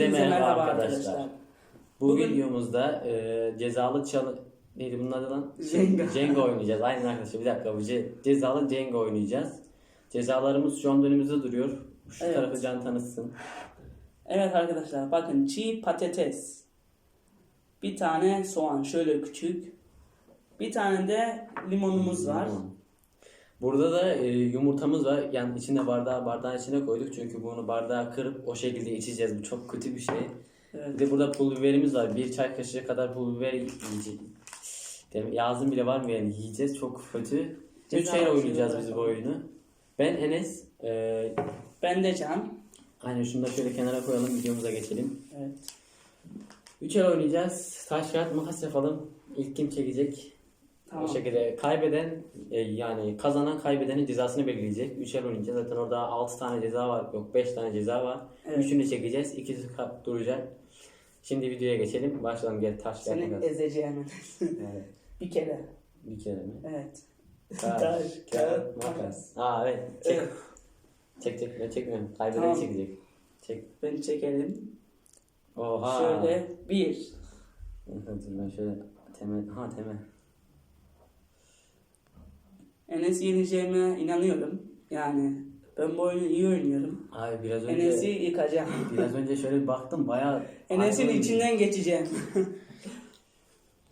Hepinize merhaba arkadaşlar. Bu Bugün- videomuzda e, cezalı çalı... Neydi bunun adı lan? Jenga. Jenga oynayacağız. Aynen arkadaşlar bir dakika. Bu ce- cezalı Jenga oynayacağız. Cezalarımız şu an önümüzde duruyor. Şu Evet. tarafı can tanıtsın. Evet arkadaşlar bakın çiğ patates. Bir tane soğan şöyle küçük. Bir tane de limonumuz var. Tamam. Burada da e, yumurtamız var. Yani içine bardağı bardağın içine koyduk. Çünkü bunu bardağa kırıp o şekilde içeceğiz. Bu çok kötü bir şey. Bir Evet. de burada pul biberimiz var. Bir çay kaşığı kadar pul biber yiyeceğiz. Yazdım bile var mı yani yiyeceğiz. Çok kötü. Üç Ceza el var, oynayacağız biz bu oyunu. Ben Enes. E, Ben de Can. aynen şunu da şöyle kenara koyalım. Videomuza geçelim. Evet. Üç el oynayacağız. Taş kağıt makas yapalım. İlk kim çekecek? Tamam. O şekilde kaybeden e, yani kazanan kaybedenin cezasını belirleyecek. Üç el oynayacağız. Zaten orada 6 tane ceza var. Yok 5 tane ceza var. Evet. Üçünü çekeceğiz. İkisi duracak. Şimdi videoya geçelim. Başlayalım. Gel taş kağıt Seni makas. ezeceğim. Evet. bir kere. Bir kere mi? Evet. Taş, Taş, kağıt, makas. Aa evet. Çek. Çek çek. Ben çekmiyorum. Kaybeden Tamam. çekecek. Çek. Ben çekelim. Oha. Şöyle bir. Ben şöyle temel. Ha temel. Enes yeneceğime inanıyorum. Yani ben bu oyunu iyi oynuyorum. Abi biraz önce Enes'i yıkacağım. biraz önce şöyle bir baktım bayağı Enes'in içinden geçeceğim.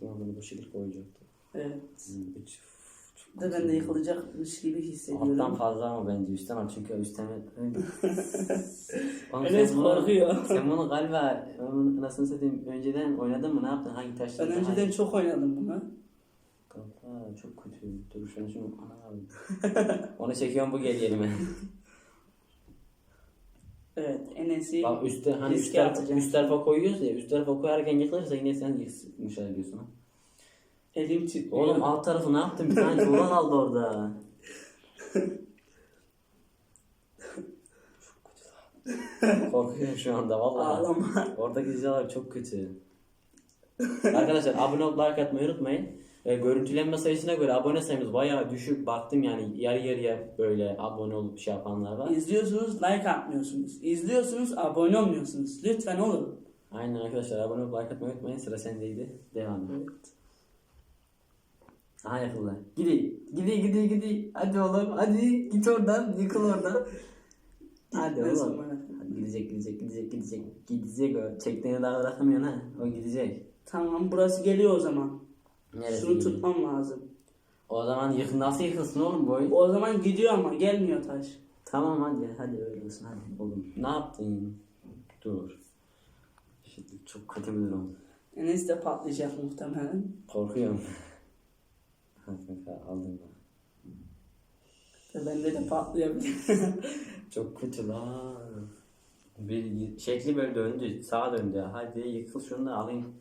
Bunu bu şekilde koyacaktım. evet. Hmm, üç. Da ben de yıkılacakmış gibi hissediyorum. Alttan fazla ama bence üstten al çünkü üstten Enes korkuyor. Sen bunu galiba nasıl satayım önceden oynadın mı ne yaptın hangi Ben taşları önceden çok oynadım bunu. Kanka çok kötü dur şunu şunu ana abi. Onu çekiyorum bu geliyor elime. Evet Enes'i Bak üstte hani riske üst, taraf, atacağım. üst tarafa koyuyoruz ya üst tarafa koyarken yıkılırsa yine sen yıkmış ediyorsun ha. elim titriyor. Oğlum alt tarafı ne yaptın bir tane tuğla kaldı orada. Korkuyorum şu anda vallahi. Ağlama. Oradaki diziler çok kötü. Arkadaşlar abone olup like atmayı unutmayın. E, görüntülenme sayısına göre abone sayımız bayağı düşük. Baktım yani yarı yarıya böyle abone olup şey yapanlar var. İzliyorsunuz like atmıyorsunuz. İzliyorsunuz abone olmuyorsunuz. Lütfen olun. Aynen arkadaşlar abone olup like atmayı unutmayın. Sıra sendeydi. Devam et. Evet. Aha yakıldı. Gidi. Gidi gidi gidi. Hadi oğlum hadi git oradan yıkıl oradan. Hadi Gitmez oğlum. umarım. Hadi gidecek gidecek gidecek gidecek. Gidecek o. Çektiğini daha bırakamıyorsun ha. O gidecek. Tamam burası geliyor o zaman. Neresi Şunu gidecek? tutmam lazım. O zaman yıkın nasıl yıkılsın oğlum bu oyun? O zaman gidiyor ama gelmiyor taş. Tamam hadi hadi öyle olsun hadi oğlum. Ne yaptın? Dur. Şimdi çok kötü bir durum. Enes de patlayacak muhtemelen. Korkuyorum. Kanka aldım ben. Ve bende de patlayabilir. Çok kötü lan. Bir şekli böyle döndü. Sağa döndü. Hadi yıkıl şunu da alayım.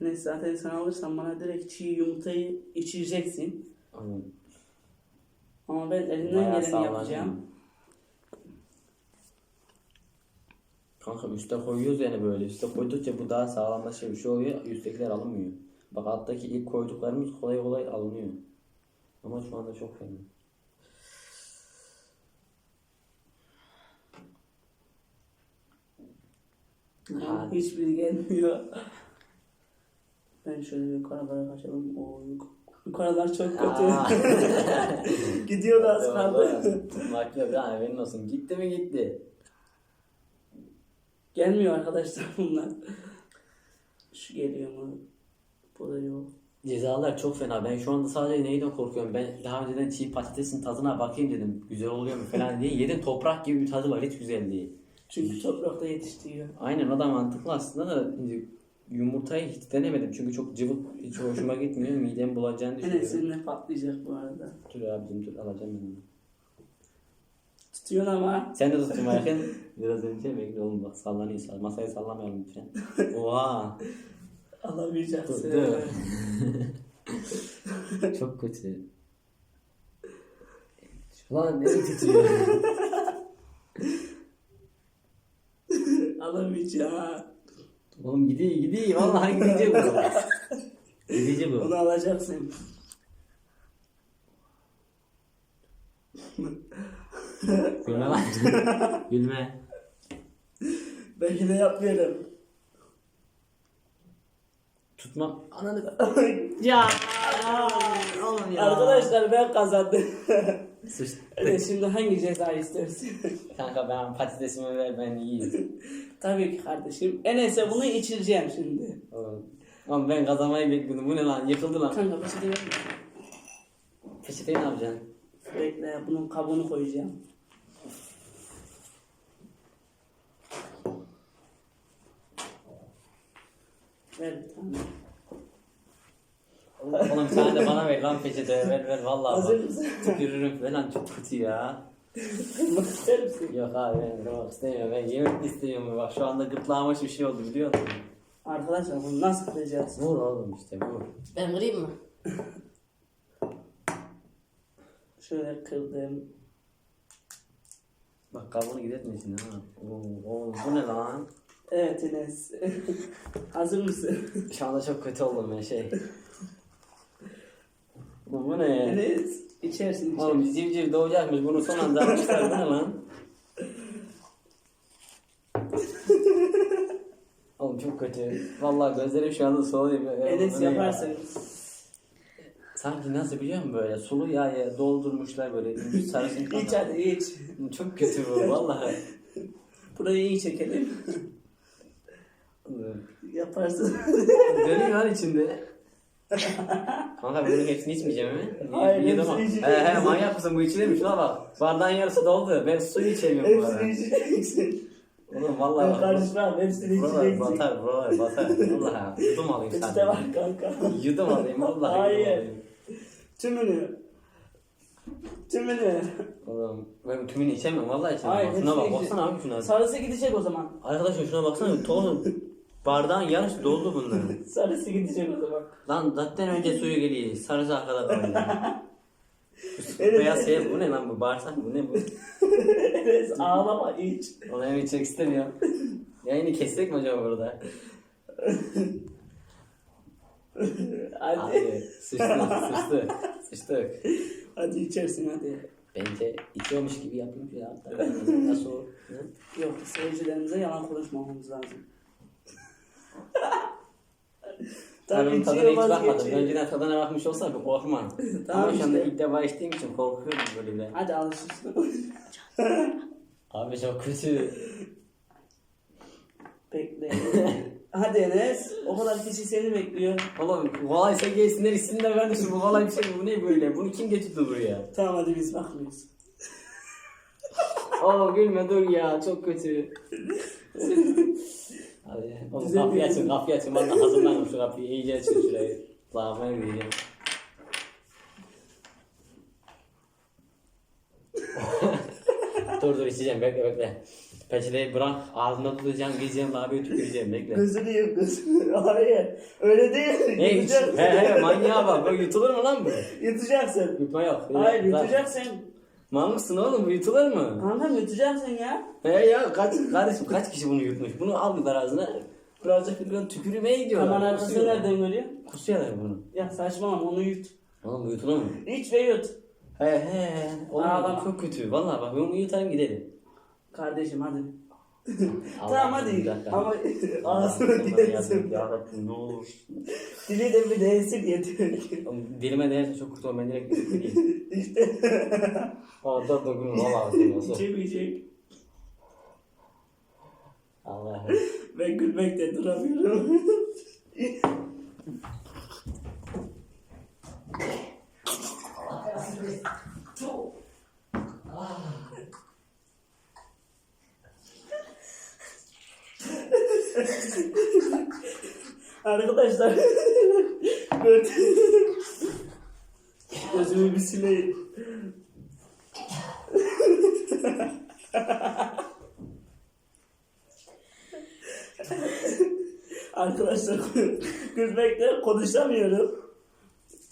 Enes zaten sen alırsan bana direkt çiğ yumurtayı içireceksin. Aynen. Ama ben elimden Bayağı geleni sağlam yapacağım. Kanka üste koyuyoruz yani böyle. Üste koydukça bu daha sağlamlaşıyor. Bir şey oluyor. Üsttekiler alınmıyor. Bak alttaki ilk koyduklarımız kolay kolay alınıyor. Ama şu anda çok fena. Hiçbiri gelmiyor. Ben şöyle yukarılara kaçalım. O yuk yukarılar çok kötü. Gidiyor da az kaldı. Bak yok ha haberin olsun. Gitti mi gitti. Gelmiyor arkadaşlar bunlar. Şu geliyor mu? Bu da yok. Cezalar çok fena. Ben şu anda sadece neyden korkuyorum? Ben daha önceden çiğ patatesin tadına bakayım dedim. Güzel oluyor mu falan diye. Yedim toprak gibi bir tadı var. Hiç güzel değil. Çünkü toprakta yetiştiriyor. Aynen o da mantıklı aslında da yumurtayı hiç denemedim. Çünkü çok cıvık, hiç hoşuma gitmiyor. Midem bulanacağını Enes düşünüyorum. seninle patlayacak bu arada. Dur abicim dur alacağım ben onu. Tutuyorsun ama. Sen de tutun yakın. Biraz önce bekle oğlum bak sallanıyor. sall- Masayı sallamayalım lütfen. Oha. Dur Alamayacaksın. dur. çok kötü. Lan ne titriyor? Alamayacağım. Oğlum gidiyor gidiyor. Vallahi gidecek bu. Gidici bu. Onu alacaksın. Gülme lan. Gülme. Belki de yapmıyorum. Tutma. Ananı Ya. Oğlum ya. Arkadaşlar ben kazandım. Evet şimdi hangi ceza istersin? Kanka ben patatesimi ver ben yiyeyim. Tabii ki kardeşim. Enes'e bunu içireceğim şimdi. Oğlum. Ben kazanmayı bekliyordum. Bu ne lan? Yıkıldı lan. Kanka şey de ver. Peçeteyi ne yapacaksın? Bekle bunun kabuğunu koyacağım. Ver bir tane. Oğlum sen de bana ver lan peçete. Ver ver vallahi. Hazır bak. mısın? Tükürürüm falan çok kötü ya. Kırmak ister misin? Yok abi ben kırmak istemiyorum. Ben yemek istemiyorum. Bak şu anda gırtlağıma bir şey oldu biliyor musun? Arkadaşlar bunu nasıl kıracağız? Vur oğlum işte vur. Ben kırayım mı? Şöyle kırdım. Bak kabuğunu gidertmesin ha. Oo, oğlum bu ne lan? Evet Enes. Hazır mısın? Şu anda çok kötü oldum ben şey. Bu, ne? Enes içersin Oğlum içersin. civciv doğacakmış bunu son anda atmışlar bu ne lan? Oğlum çok kötü. Vallahi gözlerim şu anda soğuyor. Enes Bu ne ya? yaparsın. Sanki nasıl biliyor musun böyle sulu yağı doldurmuşlar böyle sarısın İç hadi iç. Çok kötü bu vallahi. Burayı iyi çekelim. Yaparsın. Dönüyor lan içinde. Kanka bunun hepsini içmeyeceğim mi? Hayır, niye hepsini içeceğim. He he manyak mısın bu içilir mi? Şuna bak. Bardağın yarısı doldu. Ben suyu içemiyorum bu ara. Hepsini içeceksin. Oğlum vallahi Ben bak. karışmam. Hepsini Buralar içeceksin. batar, buralar batar. Vallahi yudum alayım sadece. var kanka. Yudum alayım vallahi Hayır. yudum alayım. Tümünü. Tümünü. Oğlum ben tümünü içemiyorum vallahi içemiyorum. Hayır, Bak, şuna bak hepsini baksana abi şuna. Sarısı gidecek o zaman. Arkadaşlar şuna baksana toz bardağın yarısı doldu bunların. Sarısı gidecek o zaman. Lan zaten önce suyu geliyor. Sarısı arkada kalıyor. Evet. Beyaz şey bu ne lan bu bağırsak bu ne bu? Enes ağlama iç. Onu hem içmek istemiyorum. Yayını kessek mi acaba burada? Hadi. Hadi sıçtı sıçtı sıçtık. Hadi içersin hadi. Bence içiyormuş gibi yapayım ya. Nasıl o? Hı? Yok seyircilerimize yalan konuşmamamız lazım. Tabii tadına hiç bakmadım. Önceden tadına bakmış olsam bir korkmam. Tamam Ama şu anda işte. ilk defa içtiğim için korkuyorum böyle bir. Hadi alışırsın. Abi çok kötü. Bekle. Hadi Enes. O kadar kişi seni bekliyor. Oğlum kolaysa gelsinler içsin de ben de şu bu kolay bir şey bu ne böyle? Bunu kim getirdi buraya? Tamam hadi biz bakmıyoruz. Oo gülme dur ya çok kötü. Hadi. Oğlum Güzel kapıyı bir- açın kapıyı açın. Valla hazırlanın şu kapıyı iyice açın şurayı. Lavaboya gideceğim. dur dur içeceğim bekle bekle. Peçeteyi bırak ağzında tutacağım gideceğim lavaboya tüküreceğim bekle. Gözünü yum gözünü. Hayır. Öyle değil. Ne iç? Yutacaksın. He he manyağa bak. Yutulur mu lan bu? Yutacaksın. Yutma yok. Hayır yutacaksın. Mal mısın oğlum yutulur mu? Kankam yutacaksın ya. He ya kaç kardeşim kaç kişi bunu yutmuş? Bunu aldılar ağzına. Birazcık bir tükürmeye gidiyorlar. Kamera arkası Kusuyorlar. nereden görüyor? Kusuyorlar bunu. Ya saçmalama onu yut. Oğlum bu yutulur mu? İç ve yut. He he. Oğlum Ağlama. bu çok kötü. Vallahi bak ben bunu yutarım gidelim. Kardeşim hadi. Allah tamam hadi. Ama Allah ağzına değsin. Ya Rabbim ne olur. Dili de bir değsin yeter. Oğlum Dilime değerse çok kötü olur. Ben direkt gideyim. işte. Dur gülüm. Vallahi nasıl? İçemeyecek. Allah'ım. Ben gülmekten duramıyorum. Arkadaşlar gördünüz. Gözümü bir sileyim. Arkadaşlar gülmekten konuşamıyorum.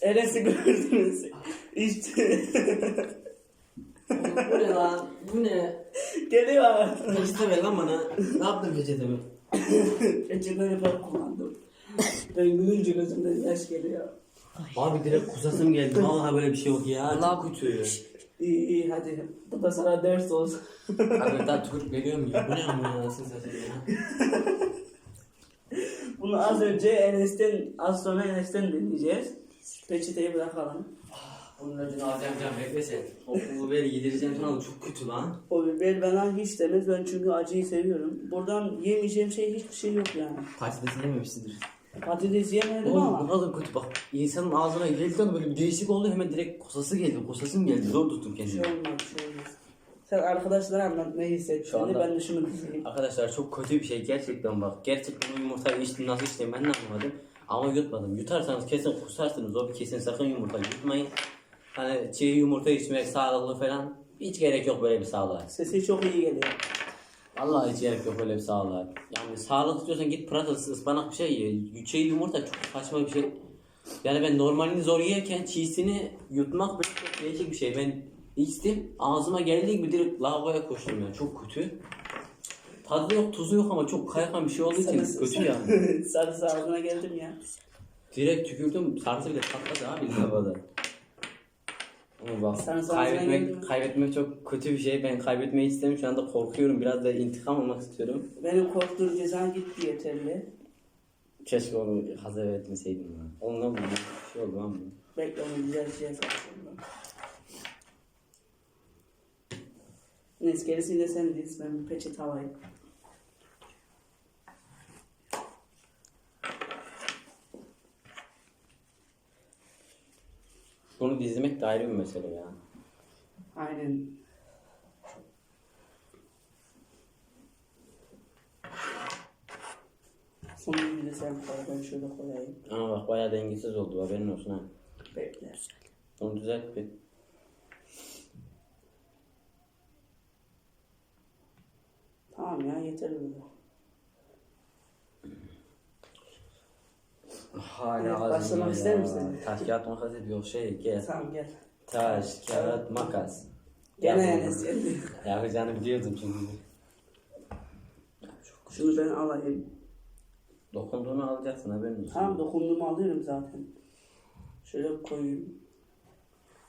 Enes'i gördünüz. İşte bu ne lan? Bu ne? geliyor. Ver lan bana. Ne yaptın peçetemi? Geçenleri ben kullandım. Ben gülünce gözümden yaş geliyor. Abi direkt kusasım geldi. Vallahi böyle bir şey yok ya. Çok kötü. İyi iyi hadi. Bu da sana ders olsun. Abi daha tükürük veriyorum ya. Bu ne ama nasıl ya. Bunu az önce Enes'ten, az sonra Enes'ten dinleyeceğiz. Peçeteyi bırakalım. Bunun öcünü alacağım can bekle sen. O biberi yedireceğim sana çok kötü lan. O biber bana hiç demez. Ben çünkü acıyı seviyorum. Buradan yemeyeceğim şey hiçbir şey yok yani. Patatesi yememişsindir. Patates yemedim Oğlum bu ama. kadar kötü bak. İnsanın ağzına gelirken böyle bir değişik oldu hemen direkt kosası geldi. Kosası mı geldi? Zor tuttum Bir şey kendimi. olmaz, bir şey olmaz. Sen arkadaşlara anlat ne hissettiğini anda- ben düşüneyim. Arkadaşlar çok kötü bir şey gerçekten bak. Gerçekten o yumurtayı içtim nasıl içtim ben de anlamadım. Ama yutmadım. Yutarsanız kesin kusarsınız. O bir kesin sakın yumurta yutmayın. Hani çiğ yumurta içmek sağlıklı falan. Hiç gerek yok böyle bir sağlığa. Sesi çok iyi geliyor. Vallahi hiç gerek yok böyle bir sağlığa. Yani sağlıklı istiyorsan git pırasa ıspanak bir şey ye. Çiğ yumurta çok saçma bir şey. Yani ben normalini zor yerken çiğsini yutmak böyle çok değişik bir şey. Ben içtim ağzıma geldiği gibi direkt lavaboya koştum yani çok kötü. Tadı yok tuzu yok ama çok kaygan bir şey olduğu için Sarısı- kötü yani. Sarısı ağzına geldim ya. Direkt tükürdüm sarısı bile patladı abi lavada. Bak mi? kaybetmek, kaybetmek çok kötü bir şey. Ben kaybetmeyi istemiyorum. Şu anda korkuyorum. Biraz da intikam almak istiyorum. Benim korktuğum ceza gitti yeterli. Keşke onu hazır etmeseydim ya. Ondan mı? Bir şey oldu ama. Bekle onu düzelteceğiz aslında. Neyse gerisini de sen diz. Ben bir peçete alayım. Bunu dizmek de ayrı bir mesele ya. Aynen. Sonunu bir de sen koy. Ben şöyle koyayım. Ama bak bayağı dengesiz oldu haberin olsun ha. Bekle. Onu düzelt bir. Tamam ya yeter böyle. Hala Evet, başlamak ister misin? Taş kağıt makas yok şey gel. Tamam gel. Taş kağıt makas. Gene Enes geldi. Yapacağını biliyordum çünkü. Şunu ben alayım. Dokunduğunu alacaksın haberin olsun. Tamam dokunduğumu alıyorum zaten. Şöyle koyayım.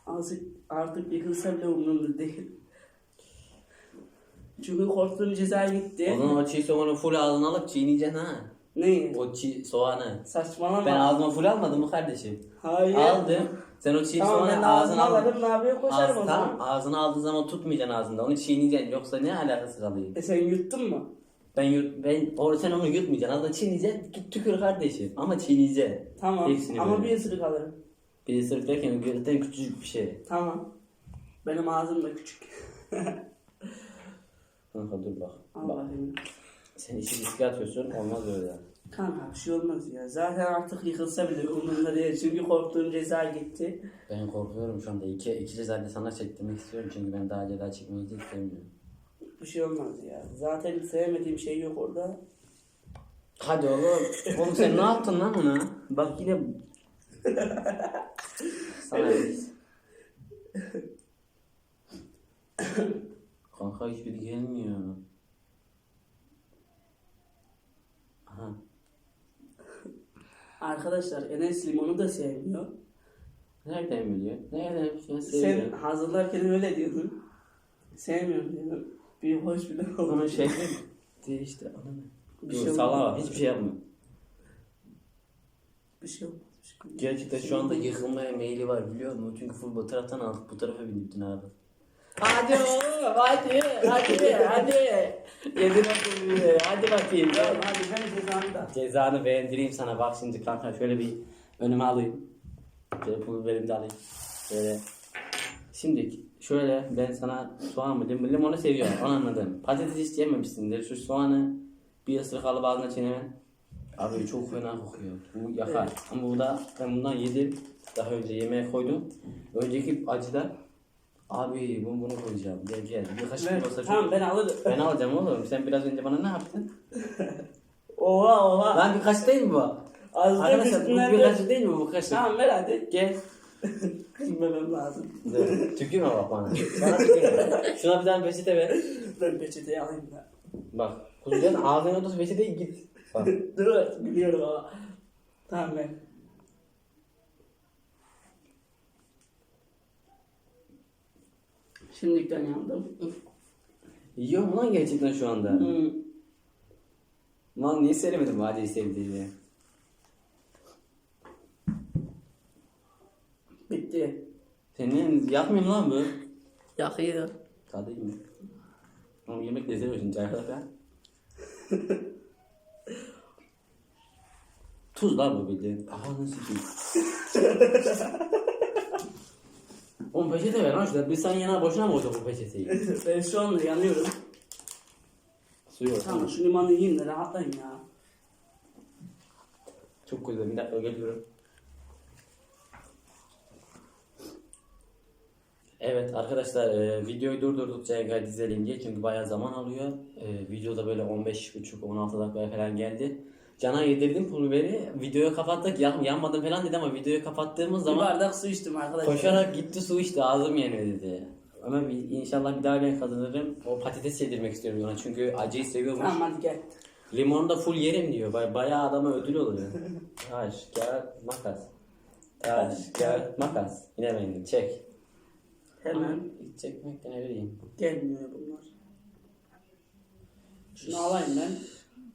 Azıcık artık yıkılsa bile umurumda değil. Çünkü korktuğum ceza gitti. O zaman o çiğ soğanı full ağzına alıp çiğneyeceksin ha. Ne? O çiğ soğanı. Saçmalama. Ben ağzıma full almadım mı kardeşim? Hayır. Aldım. Sen o çiğ Tamam ben soğanı ağzına ağzına alırım ne yapıyor koşarım Ağzı, o tamam, zaman. ağzına aldığın zaman tutmayacaksın ağzında. Onu çiğneyeceksin. Yoksa ne alakası kalıyor? E sen yuttun mu? Ben yut, ben or sen onu yutmayacaksın. Ağzına çiğneyeceksin. Git tükür kardeşim. Ama çiğneyeceksin. Tamam Hepsini ama böyle. bir ısırık alırım. Bir ısırık derken gözden küçücük bir şey. Tamam. Benim ağzım da küçük. Kanka dur bak. Al bakayım. Sen işi riske atıyorsun. Olmaz öyle. Kanka bir şey olmaz ya. Zaten artık yıkılsa bile umurumda değil. Çünkü korktuğum ceza gitti. Ben korkuyorum şu anda. İki, iki ceza da sana çektirmek istiyorum. Çünkü ben daha ceza çekmeyi hiç istemiyorum. Bir şey olmaz ya. Zaten sevmediğim şey yok orada. Hadi oğlum. Oğlum sen ne yaptın lan ona? Bak yine... Sana Kanka hiçbiri gelmiyor. Aha. Arkadaşlar Enes limonu da sevmiyor. Nereden biliyor? Nereden biliyor? Sen Seviyorum. hazırlarken öyle diyordun. Sevmiyorum diyordun. Bir hoş bile Onun oldu. şekli değişti. Ananı. Bir Dur şey sallama olmaz. hiçbir şey yapma. Bir şey olmaz. Bir şey olmaz. Gerçekten şu anda yıkılmaya meyili var biliyor musun? Çünkü full bu taraftan aldık bu tarafa bindin abi. Hadi oğlum hadi hadi hadi. Yedin okulu hadi bakayım. Tamam hadi ben cezamı da. Cezanı beğendireyim sana bak şimdi kanka şöyle bir önüme alayım. Şöyle pul biberimi de alayım. Şöyle. Şimdi şöyle ben sana soğan mı lim- limonu seviyorum onu anladım. Patates hiç yememişsindir. Şu soğanı bir ısırık alıp ağzına. Abi çok fena kokuyor. Bu yakar. Ama bu da ben bundan yedim. Daha önce yemeğe koydum. Önceki acıda Abi bunu bunu koyacağım. Gel gel. Bir kaşık Ben, olsa çok- tamam ben alırım. Ben alacağım oğlum. Sen biraz önce bana ne yaptın? Oha oha. Lan bir kaşık değil mi bu? Az Arkadaşlar bu üstünden bir bir- kaşık değil mi bu kaşık? Tamam ver hadi. Gel. Bilmemem lazım. Dur. Tükürme bak bana. Bana tükürme. Şuna bir tane peçete ver. Ben peçeteyi alayım da. Bak. Kuzucan ağzına tut peçeteyi git. Bak. Dur biliyorum ama. Tamam ben. Şimdiden yandım. Yiyor mu lan gerçekten şu anda? Hmm. Lan niye söylemedin Vadi'yi sevdiğini? Bitti. Senin yapmıyor mu lan bu? Yakıyor. Tadayım mı? Oğlum yemek lezzet olsun cahil ya. Tuz lan bu bildiğin. Aha nasıl ki? Oğlum peçete ver lan şurada. Biz sen yana boşuna mı koyduk bu peçeteyi? ben şu anda yanıyorum. Suyu var. Tamam şu limanı yiyeyim de rahatlayın ya. Çok güzel. Bir dakika geliyorum. Evet arkadaşlar e, videoyu durdurduk Cenga dizelim diye çünkü bayağı zaman alıyor. E, videoda böyle 15.5-16 dakikaya falan geldi. Cana yedirdim pul biberi. Videoyu kapattık. Yan, yanmadım falan dedi ama videoyu kapattığımız Bir zaman bardak su içtim arkadaşlar. koşarak gitti su içti ağzım yanıyor dedi. Ama bir, inşallah bir daha ben kazanırım. O patates yedirmek istiyorum ona çünkü acıyı seviyormuş. Tamam hadi gel. Limonu da full yerim diyor. Bay bayağı adama ödül oluyor. Taş, kağıt, makas. Taş, kağıt, makas. Yine bendim. Çek. Hemen. Hiç çekmekten ne bileyim. Gelmiyor bunlar. Şunu alayım ben.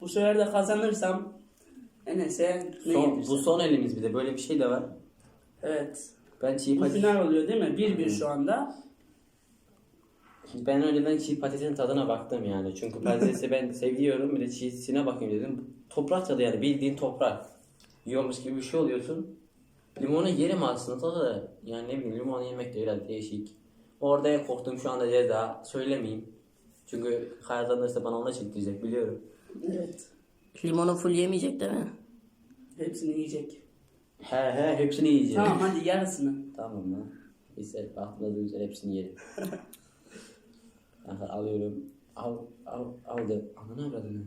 Bu sefer de kazanırsam Enes'e ne Son, bu son elimiz bir de. Böyle bir şey de var. Evet. Ben çiğ Bu patates... final oluyor değil mi? 1-1 şu anda. Ben önceden çiğ patatesin tadına baktım yani. Çünkü patatesi ben seviyorum. Bir de çiğsine bakayım dedim. Toprak tadı yani. Bildiğin toprak. Yiyormuş gibi bir şey oluyorsun. Limonu yerim aslında tadı da. Yani ne bileyim limon yemek de biraz değişik. Orada korktum şu anda ceza. Söylemeyeyim. Çünkü kazanırsa bana ona çektirecek biliyorum. Evet. Limonu full yemeyecek değil mi? Hepsini yiyecek. He he hepsini yiyeceğim. Tamam hadi yarısını. Tamam lan. Biz hep aklımda güzel hepsini yerim. Aha, alıyorum. Al, al, aldı. Ananı avradını.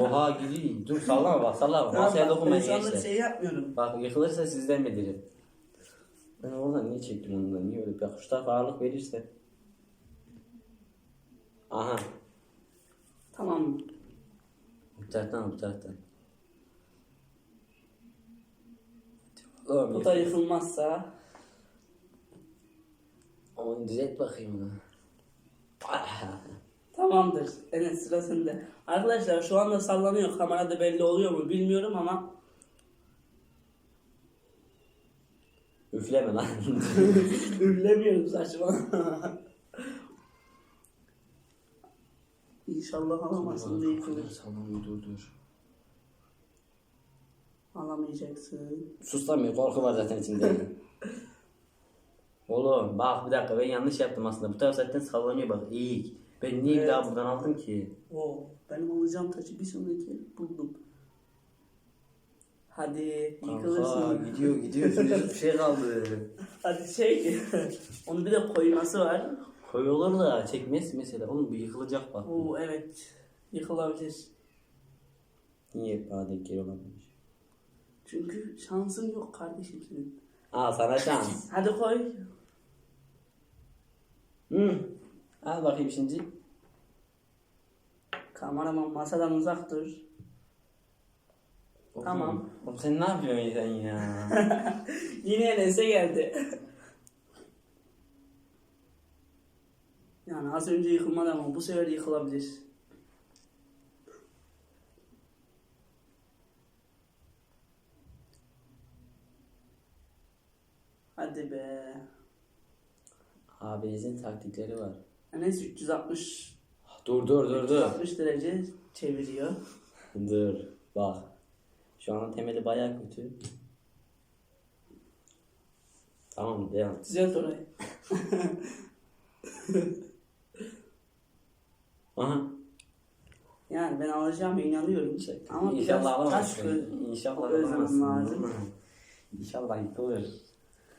Oha gidiyor. Dur sallama bak sallama. Masaya Tamam, dokunmayın ben sana gençler. şey yapmıyorum. Bak yıkılırsa sizden bilirim. Ben oradan niye çektim ondan? Niye öyle? Bak şu tarafa ağırlık verirse. Aha. Tamam? Bu taraftan al, bu taraftan. Oğlum Bu da yıkılmazsa Onu düzelt bakayım onu. Ah. tamamdır. Enes sıra sende. Arkadaşlar şu anda sallanıyor. Kamerada belli oluyor mu bilmiyorum ama Üfleme lan. Üflemiyorum saçma. İnşallah alamazsın diye yıkılır. Sallanıyor dur dur. Alamayacaksın. Sus lan bir korku var zaten içinde. Oğlum bak bir dakika ben yanlış yaptım aslında. Bu taraf zaten sallanıyor bak iyi. Ben niye bir Evet. daha buradan aldım ki? Oo, benim alacağım taşı bir sonraki buldum. Hadi yıkılırsın. gidiyor gidiyor. Şurada bir şey kaldı. Hadi şey, onun bir de koyması var. Koyuyorlar da çekmez mesela. Oğlum bu yıkılacak bak. Oo evet, yıkılabilir. Niye bana denk geliyorlarmış? Çünkü şansın yok kardeşim senin. Al sana şans. Hadi koy. Hı. Al bakayım şimdi. Kameraman masadan uzak dur. Oğlum, Tamam. Oğlum sen ne yapıyorsun sen ya? Yine Enes'e geldi. Yani az önce yıkılmadı ama bu sefer yıkılabilir. Hadi be. Abinizin taktikleri var. Enes 360 Dur dur dur dur. 360 derece çeviriyor. Dur bak. Şu an temeli bayağı kötü. Tamam devam. Düzelt orayı. Aha. Yani ben alacağıma inanıyorum. Ama İnşallah biraz taş alamazsın. İnşallah Özlemem alamazsın. İnşallah yıkılır.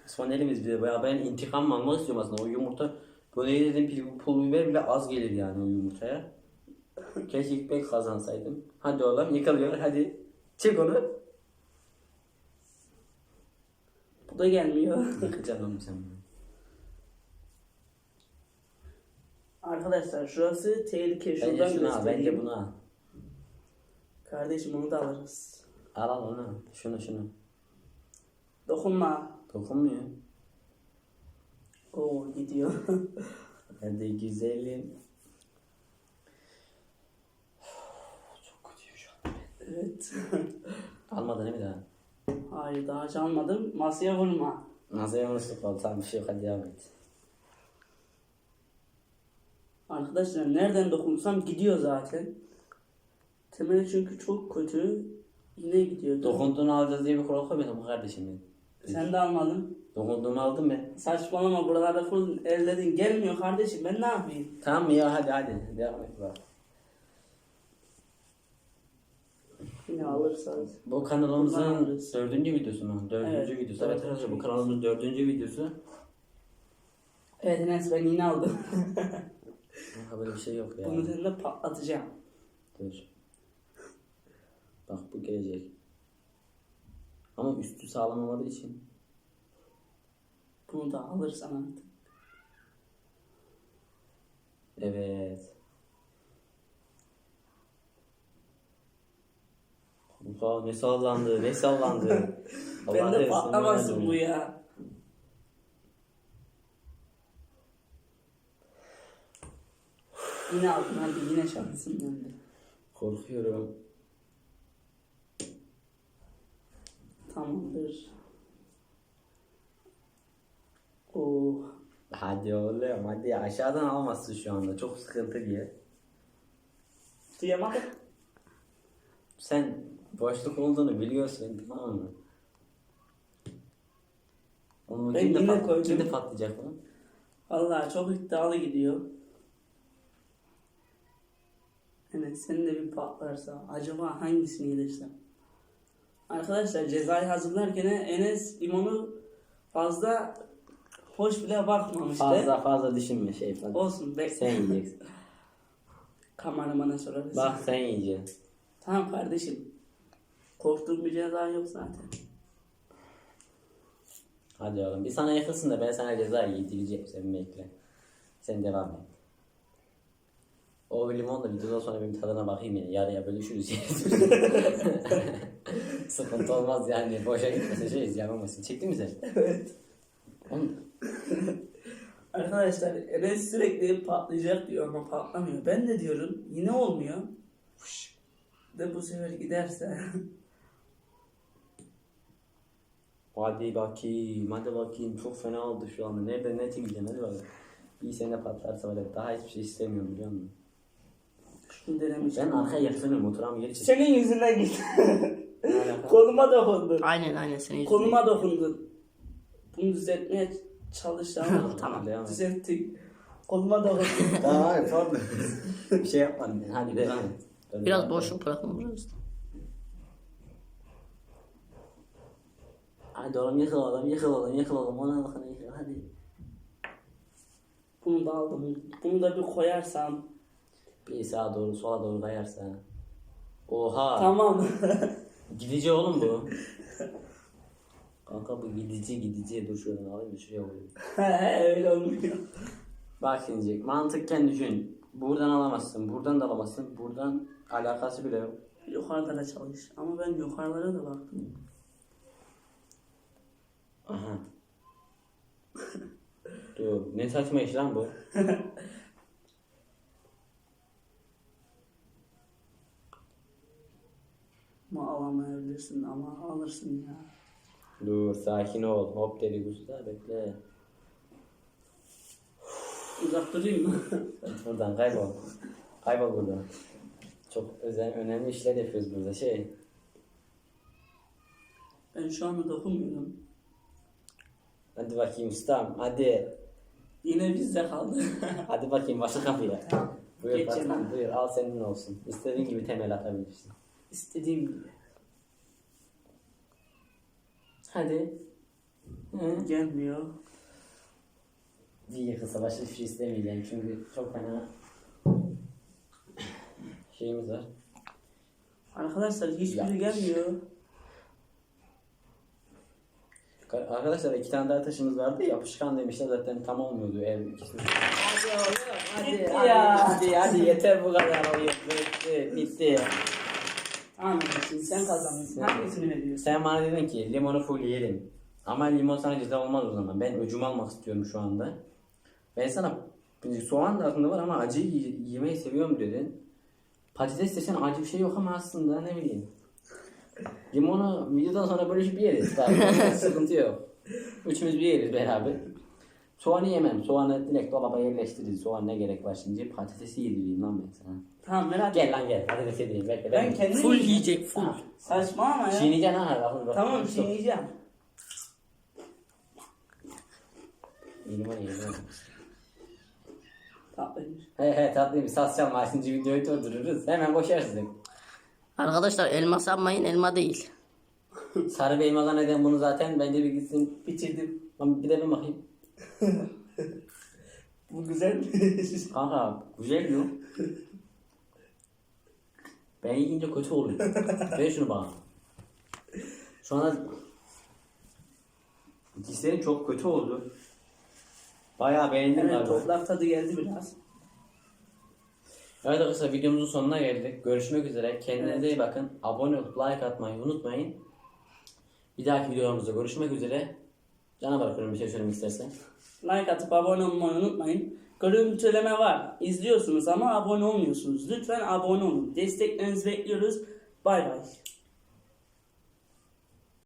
Son elimiz bile bayağı ben intikam almak istiyorum aslında. O yumurta böyle yedim pil, pul biber bile az gelir yani o yumurtaya. Keşke ilk ben kazansaydım. Hadi oğlum yıkılıyor hadi. Çek onu. Bu da gelmiyor. Yıkacaksın oğlum sen bunu. Arkadaşlar şurası tehlike. Bence Şuradan şunu al, bence göstereyim. bunu al. Kardeşim onu da alırız. Al al onu al. Şunu şunu. Dokunma. Dokunmuyor. Oo gidiyor. Hadi güzelim. Çok kötüyüm şu an. Evet. Almadın değil mi daha? Hayır daha çalmadım. Masaya vurma. Nasıl yanlışlık oldu? Tamam bir şey yok hadi devam et. Arkadaşlar nereden dokunsam gidiyor zaten. Temel çünkü çok kötü. Yine gidiyor. Dokunduğunu alacağız diye bir kural koymadım bu kardeşim. Sen de almadın. Dokunduğumu aldım ben. Saçmalama buralarda full elledin. Gelmiyor kardeşim ben ne yapayım? Tamam mı ya hadi hadi. Devam et bak. Yine alırsanız. Bu kanalımızın Kullanırız. dördüncü videosu mu? Dördüncü Evet, videosu. Evet dördüncü arkadaşlar bu videosu. kanalımızın dördüncü videosu. Evet Enes ben yine aldım. Ha böyle bir şey yok ya. Bunu seninle patlatacağım. Dur. Bak bu gelecek. Ama üstü sağlam olmadığı için. Bunu da alırsan artık. Evet. Oha ne sallandı ne sallandı. ben de patlamasın bu ya. Yine aldın hadi yine şansın döndü. Korkuyorum. Tamamdır. Oh. Hadi oğlum hadi aşağıdan alamazsın şu anda çok sıkıntı diye. Duyamadım. Sen boşluk olduğunu biliyorsun tamam mı? Onu Ben yine pat- koydum. kim de patlayacak bunu? Vallahi çok iddialı gidiyor. Senin de bir patlarsa acaba hangisini yedirsem? Arkadaşlar cezayı hazırlarken Enes limonu fazla hoş bile bakmamıştı. Fazla fazla düşünme şey falan. Olsun be. Sen yiyeceksin. Kameramana sorarız. Bak sen yiyeceksin. Tamam kardeşim. Korktuğum bir ceza yok zaten. Hadi oğlum bir sana yakınsın da ben sana ceza yedireceğim sen bekle. Sen devam et. O limon da videodan sonra benim tadına bakayım ya. Yarıya bölüşürüz. Sıkıntı olmaz yani. Boşa gitmesin şey izleyemezsin. Çektin mi sen? Evet. Oğlum, Arkadaşlar Enes sürekli patlayacak diyor ama patlamıyor. Ben de diyorum yine olmuyor. Fış. De bu sefer giderse. Hadi bakayım, hadi bakayım. Çok fena oldu şu anda. Nereden ne çekeceğim hadi bakalım. İyi sene patlarsa var ya, daha hiçbir şey istemiyorum biliyor musun? Şunu denemiştim. Ben arkaya yaslanıyorum, oturamı geri çek. Senin yüzünden git. Konuma dokundun. Aynen aynen senin yüzünden. Konuma dokundun. Bunu düzeltmeye çalışacağım. Tamam, devam. Düzelttik. Konuma dokundun. Tamam hadi pardon. bir şey yapmadım. Hadi devam et. Biraz boşluk bırakın burası. Hadi oğlum yıkıl oğlum, yıkıl oğlum, yıkıl oğlum. Ona bakın yıkıl hadi. Bunu da aldım. Bunu da bir koyarsam. Bir sağa doğru, sola doğru kayarsa. Oha. Tamam. Gidici oğlum bu. Kanka bu gidici gidici. Dur şuradan alayım şuraya koyayım. Öyle olmuyor. Bak şimdi mantıkken düşün. Buradan alamazsın, buradan da alamazsın. Buradan alakası bile yok. Yukarıda da çalış. Ama ben yukarılara da baktım. Aha. Dur, ne saçma iş lan bu? Ama alamayabilirsin ama alırsın ya. Dur, sakin ol. Hop dedi usta, bekle. Uzak durayım mı? Git buradan, kaybol. Kaybol buradan. Çok özel, önemli işler yapıyoruz burada. Şey, ben şu anda dokunmuyorum. hadi bakayım ustam, hadi. Yine bizde kaldı. Hadi bakayım, başla kapıya. Buyur buyur. Al senin olsun. İstediğin gibi temel atabilirsin. İstediğim gibi. Hadi. Hı. Gelmiyor. Bir kısa başka bir şey istemeyeceğim çünkü çok fena şeyimiz var. Arkadaşlar hiçbiri Ya. gelmiyor. Ka- Arkadaşlar iki tane daha taşımız vardı yapışkan demişler zaten tam olmuyordu ev ikisi. Hadi oğlum hadi Bitti hadi, ya. hadi hadi yeter bu kadar oyun bitti bitti. Şimdi sen kazandın. Hangisini veriyorsun? Sen bana dedin ki limonu full yiyelim. Ama limon sana ceza olmaz o zaman. Ben öcümü almak istiyorum şu anda. Ben sana Soğan da aklında var ama acı yemeyi seviyorum dedin. Patates desen acı bir şey yok ama aslında ne bileyim. Limonu videodan sonra bölüşüp yeriz. Onda sıkıntı yok. Üçümüz bir yeriz beraber. Soğanı yemem. Soğanı direkt dolaba yerleştiririz. Soğan ne gerek var şimdi? Patatesi yedireyim lan ben sana. Tamam merak Gel lan gel. Patates yedireyim. Bekle. Ben kendim Full yiyeceğim. yiyecek full. Ha. Saçma ama ya. Çiğneyeceksin ha. Bakın, bak. Tamam çiğneyeceğim. Limon yedim. Tatlıymış. He he tatlıymış. Saz çalma. Şimdi videoyu durdururuz. Hemen boşarsın. Arkadaşlar elma sanmayın elma değil. Sarı Bey Magan eden bunu zaten bence bir gitsin. Bitirdim. Lan bir de ben bakayım. Bu güzel mi? Kanka güzel diyor. Ben yiyince kötü oluyor. Ver şunu bana. Şu anda dişlerim çok kötü oldu. Bayağı beğendim evet galiba. tadı geldi biraz. Evet arkadaşlar videomuzun sonuna geldik. Görüşmek üzere. Kendinize Evet. iyi bakın. Abone olup like atmayı unutmayın. Bir dahaki videomuzda görüşmek üzere. Cana bırakıyorum bir şey söylemek istersen. Like atıp abone olmayı unutmayın. Görüntüleme var. İzliyorsunuz ama abone olmuyorsunuz. Lütfen abone olun. Desteklerinizi bekliyoruz. Bay bay.